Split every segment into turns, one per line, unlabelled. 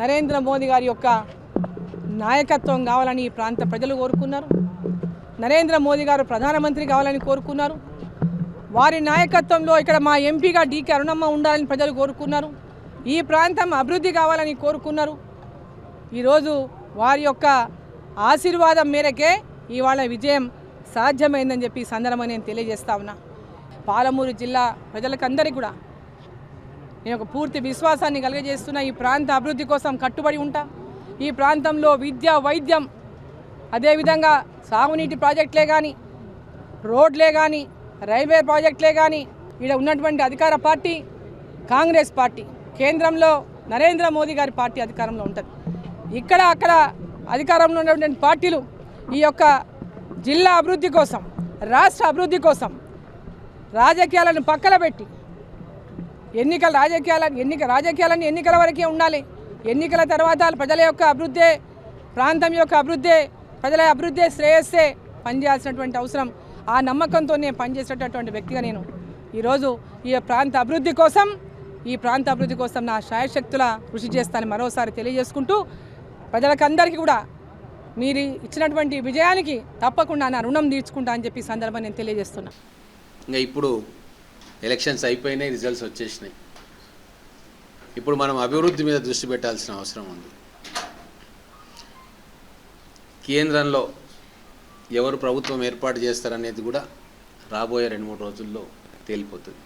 నరేంద్ర మోదీ గారి యొక్క నాయకత్వం కావాలని ఈ ప్రాంత ప్రజలు కోరుకున్నారు. నరేంద్ర మోదీ గారు ప్రధానమంత్రి కావాలని కోరుకున్నారు. వారి నాయకత్వంలో ఇక్కడ మా ఎంపీగా డీకే అరుణమ్మ ఉండాలని ప్రజలు కోరుకున్నారు. ఈ ప్రాంతం అభివృద్ధి కావాలని కోరుకున్నారు. ఈరోజు వారి యొక్క ఆశీర్వాదం మేరకే ఇవాళ విజయం సాధ్యమైందని చెప్పి సందర్భంగా నేను తెలియజేస్తా ఉన్నా. పాలమూరు జిల్లా ప్రజలకందరికీ కూడా నేను ఒక పూర్తి విశ్వాసాన్ని కలిగజేస్తున్న ఈ ప్రాంత అభివృద్ధి కోసం కట్టుబడి ఉంటా. ఈ ప్రాంతంలో విద్య వైద్యం అదేవిధంగా సాగునీటి ప్రాజెక్టులే కానీ రోడ్లే కానీ రైల్వే ప్రాజెక్టులే కానీ ఇక్కడ ఉన్నటువంటి అధికార పార్టీ కాంగ్రెస్ పార్టీ కేంద్రంలో నరేంద్ర మోదీ గారి పార్టీ అధికారంలో ఉంటుంది. ఇక్కడ అక్కడ అధికారంలో ఉన్నటువంటి పార్టీలు ఈ యొక్క జిల్లా అభివృద్ధి కోసం రాష్ట్ర అభివృద్ధి కోసం రాజకీయాలను పక్కన పెట్టి ఎన్నికల రాజకీయాలని ఎన్నిక రాజకీయాలన్నీ ఎన్నికల వరకే ఉండాలి. ఎన్నికల తర్వాత ప్రజల యొక్క అభివృద్ధి ప్రాంతం యొక్క అభివృద్ధి ప్రజల అభివృద్ధి శ్రేయస్సే పనిచేయాల్సినటువంటి అవసరం. ఆ నమ్మకంతో నేను పనిచేసేటటువంటి వ్యక్తిగా నేను. ఈరోజు ఈ ప్రాంత అభివృద్ధి కోసం ఈ ప్రాంత అభివృద్ధి కోసం నా శాయశక్తుల కృషి చేస్తానని మరోసారి తెలియజేసుకుంటూ ప్రజలకందరికీ కూడా మీరు ఇచ్చినటువంటి విజయానికి తప్పకుండా నా రుణం తీర్చుకుంటా అని చెప్పి సందర్భం నేను తెలియజేస్తున్నా.
ఇంకా ఇప్పుడు ఎలక్షన్స్ అయిపోయినాయి రిజల్ట్స్ వచ్చేసినాయి. ఇప్పుడు మనం అభివృద్ధి మీద దృష్టి పెట్టాల్సిన అవసరం ఉంది. కేంద్రంలో ఎవరు ప్రభుత్వం ఏర్పాటు చేస్తారనేది కూడా రాబోయే రెండు మూడు రోజుల్లో తేలిపోతుంది.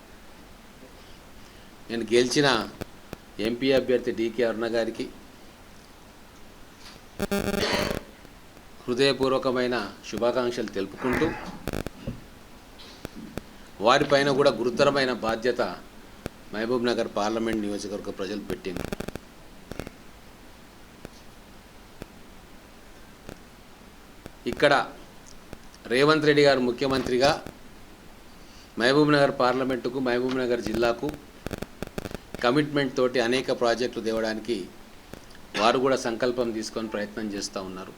నేను గెలిచిన ఎంపీ అభ్యర్థి డికే అరుణ గారికి హృదయపూర్వకమైన శుభాకాంక్షలు తెలుపుకుంటూ వారిపైన కూడా గురుతరమైన బాధ్యత మహబూబ్ నగర్ పార్లమెంట్ నియోజకవర్గ ప్రజలు పెట్టింది. ఇక్కడ రేవంత్ రెడ్డి గారు ముఖ్యమంత్రిగా మహబూబ్ నగర్ పార్లమెంటుకు మహబూబ్ నగర్ జిల్లాకు కమిట్మెంట్ తోటి అనేక ప్రాజెక్టులు తేవడానికి వారు కూడా సంకల్పం తీసుకొని ప్రయత్నం చేస్తూ ఉన్నారు.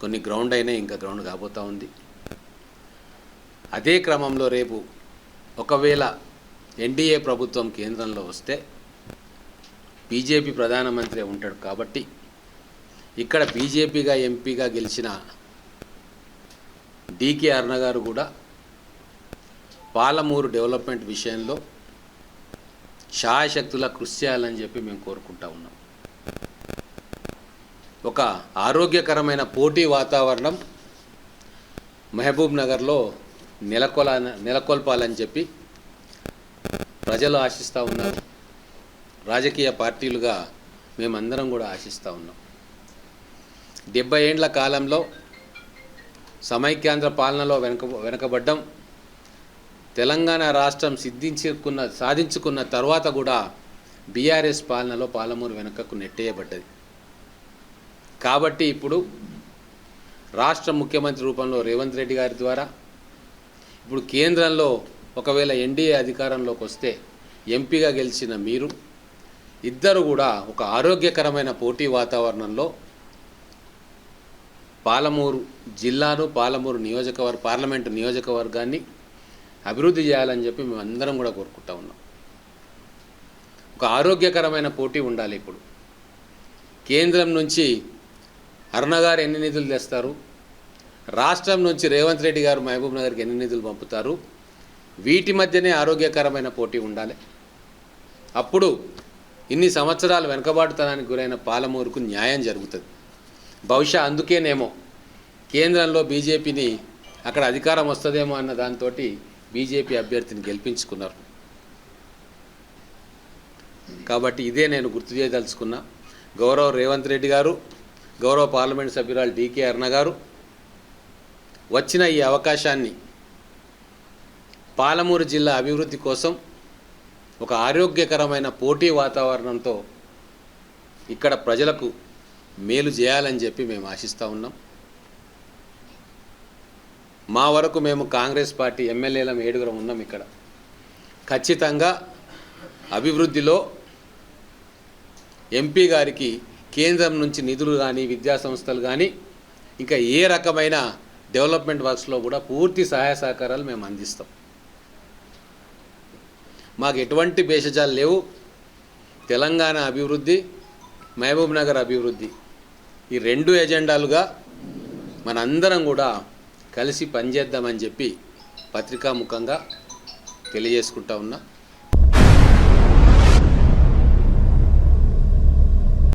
కొన్ని గ్రౌండ్ అయినా ఇంకా గ్రౌండ్ కాబోతూ ఉంది. అదే క్రమంలో రేపు ఒకవేళ ఎన్డీఏ ప్రభుత్వం కేంద్రంలో వస్తే బీజేపీ ప్రధానమంత్రి ఉంటాడు కాబట్టి ఇక్కడ బీజేపీగా ఎంపీగా గెలిచిన డీకే అరుణ గారు కూడా పాలమూరు డెవలప్మెంట్ విషయంలో శాయశక్తుల కృషి చేయాలని చెప్పి మేము కోరుకుంటా ఉన్నాం. ఒక ఆరోగ్యకరమైన పోటీ వాతావరణం మహబూబ్ నగర్లో నెలకొల నెలకొల్పాలని చెప్పి ప్రజలు ఆశిస్తూ ఉన్నారు. రాజకీయ పార్టీలుగా మేమందరం కూడా ఆశిస్తూ ఉన్నాం. డెబ్బై ఏండ్ల కాలంలో సమైక్యాంధ్ర పాలనలో వెనక వెనకబడ్డం తెలంగాణ రాష్ట్రం సిద్ధించుకున్న సాధించుకున్న తర్వాత కూడా బీఆర్ఎస్ పాలనలో పాలమూరు వెనుకకు నెట్టేయబడ్డది. కాబట్టి ఇప్పుడు రాష్ట్ర ముఖ్యమంత్రి రూపంలో రేవంత్ రెడ్డి గారి ద్వారా ఇప్పుడు కేంద్రంలో ఒకవేళ ఎన్డీఏ అధికారంలోకి వస్తే ఎంపీగా గెలిచిన మీరు ఇద్దరు కూడా ఒక ఆరోగ్యకరమైన పోటీ వాతావరణంలో పాలమూరు జిల్లాను పాలమూరు నియోజకవర్గ పార్లమెంటు నియోజకవర్గాన్ని అభివృద్ధి చేయాలని చెప్పి మేము అందరం కూడా కోరుకుంటా ఉన్నాం. ఒక ఆరోగ్యకరమైన పోటీ ఉండాలి ఇప్పుడు. కేంద్రం నుంచి అరుణ గారు ఎన్ని నిధులు తెస్తారు? రాష్ట్రం నుంచి రేవంత్ రెడ్డి గారు మహబూబ్ నగర్కి ఎన్ని నిధులు పంపుతారు? వీటి మధ్యనే ఆరోగ్యకరమైన పోటీ ఉండాలి. అప్పుడు ఇన్ని సంవత్సరాలు వెనుకబాటుతనానికి గురైన పాలమూరుకు న్యాయం జరుగుతుంది. బహుశా అందుకేనేమో కేంద్రంలో బీజేపీని అక్కడ అధికారం వస్తుందేమో అన్న దాంతో బీజేపీ అభ్యర్థిని గెలిపించుకున్నారు. కాబట్టి ఇదే నేను గుర్తు చేయదలుచుకున్నా. గౌరవ రేవంత్ రెడ్డి గారు గౌరవ పార్లమెంట్ సభ్యురాలు డీకే అర్ణ గారు వచ్చిన ఈ అవకాశాన్ని పాలమూరు జిల్లా అభివృద్ధి కోసం ఒక ఆరోగ్యకరమైన పోటీ వాతావరణంతో ఇక్కడ ప్రజలకు మేలు చేయాలని చెప్పి మేము ఆశిస్తూ ఉన్నాం. మా వరకు మేము కాంగ్రెస్ పార్టీ ఎమ్మెల్యేలం ఏడుగురం ఉన్నాం ఇక్కడ. ఖచ్చితంగా అభివృద్ధిలో ఎంపీ గారికి కేంద్రం నుంచి నిధులు కానీ విద్యా సంస్థలు కానీ ఇంకా ఏ రకమైన డెవలప్మెంట్ వర్క్స్లో కూడా పూర్తి సహాయ సహకారాలు మేము అందిస్తాం. మాకు ఎటువంటి భేషజాలు లేవు. తెలంగాణ అభివృద్ధి మహబూబ్ నగర్ అభివృద్ధి ఈ రెండు ఎజెండాలుగా మనందరం కూడా కలిసి పనిచేద్దామని చెప్పి పత్రికాముఖంగా తెలియజేసుకుంటా ఉన్నా.